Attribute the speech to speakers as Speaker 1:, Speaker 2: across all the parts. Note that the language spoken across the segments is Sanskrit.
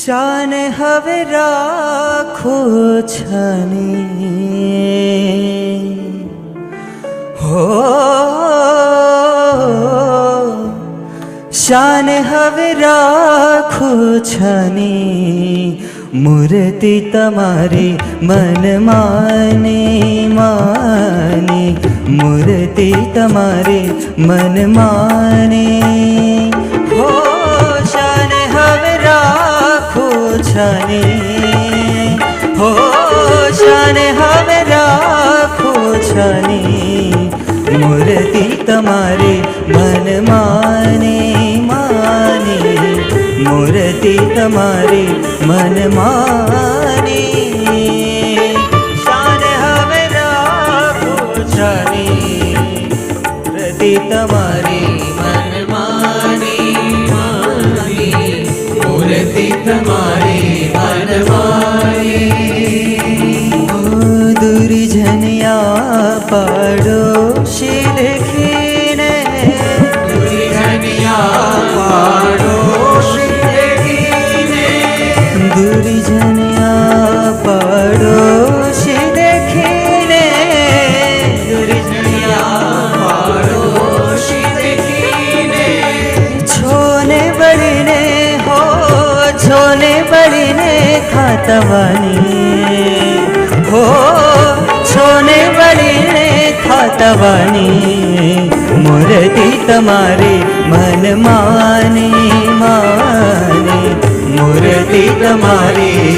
Speaker 1: શાન હવે રાખો છની હો શાન હવે રાખો છની મૂર્તિ તમારી મન માને માને મૂર્તિ તમારી મન માને છની, હો છને, હવે રાખો છની, મૂર્તિ તમારે મન માને માને, મૂર્તિ તમારે મન માને.
Speaker 2: the road.
Speaker 1: ખાતવાની હો છોને બળીને ખાતવાની મૂર્તિ તમારી મન માની માની મૂર્તિ તમારી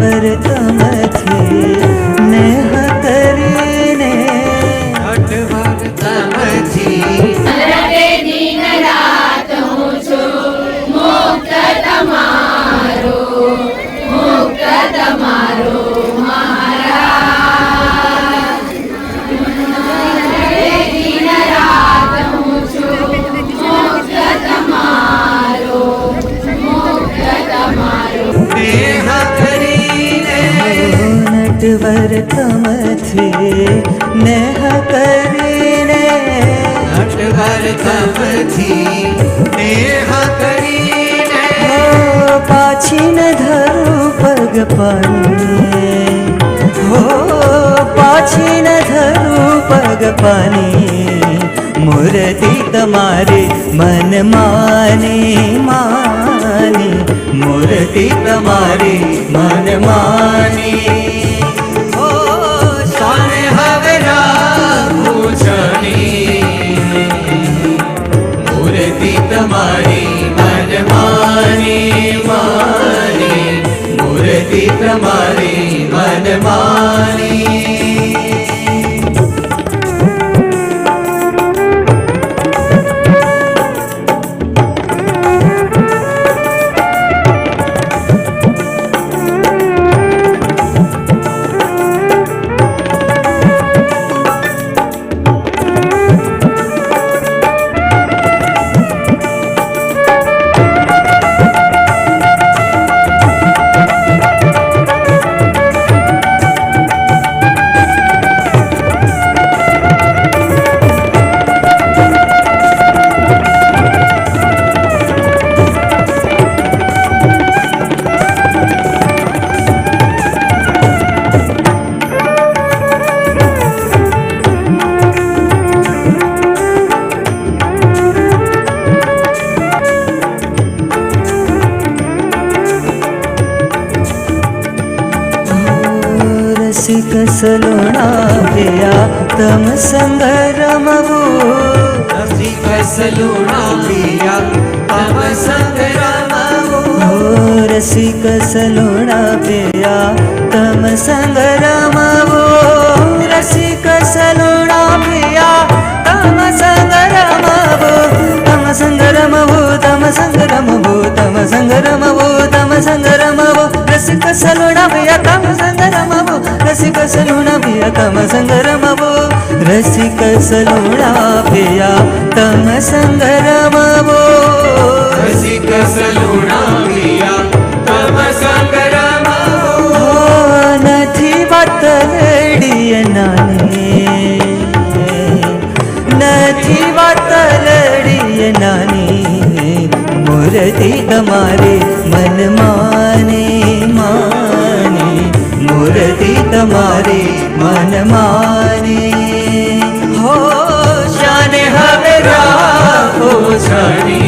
Speaker 1: वर तमर नटवर कमथे नेह करीने।
Speaker 2: नटवर कमथी नेह करीने।
Speaker 1: हो पाछी न धरू पग पानी हो पाछी न धरू पग पानी मूर्ति तमारे मन माने माने। मूर्ति तमारे मन माने।
Speaker 2: my
Speaker 1: सिकलोणा भया तं सङ्गलोणा
Speaker 2: भयामो
Speaker 1: रसि कसलोणा भया तम सङ्गक सलोणा भया तगरम्ब तगरम्ब तम सङ्गो तम सङ्ग्रमब तं सङ्ग ಸಲುಣವಿಯ ತಮ ಸಂಗರಮವೋ ರಸಿಕ ಸಲುಣಾಪಿಯ ತಮ ಸಂಗರಮವೋ ರಸಿಕ
Speaker 2: ಸಲುಣಾಪಿಯ ತಮ ಸಂಗರಮವೋ
Speaker 1: ನಥಿ ವತ್ತಲಡಿಯ ನಾನೇ ನಥಿ ವತ್ತಲಡಿಯ ನಾನೇ ಮುರದಿ ತಮಾರೆ ಮನಮಾ जान मारे हो जाने हमरा हो
Speaker 2: जाने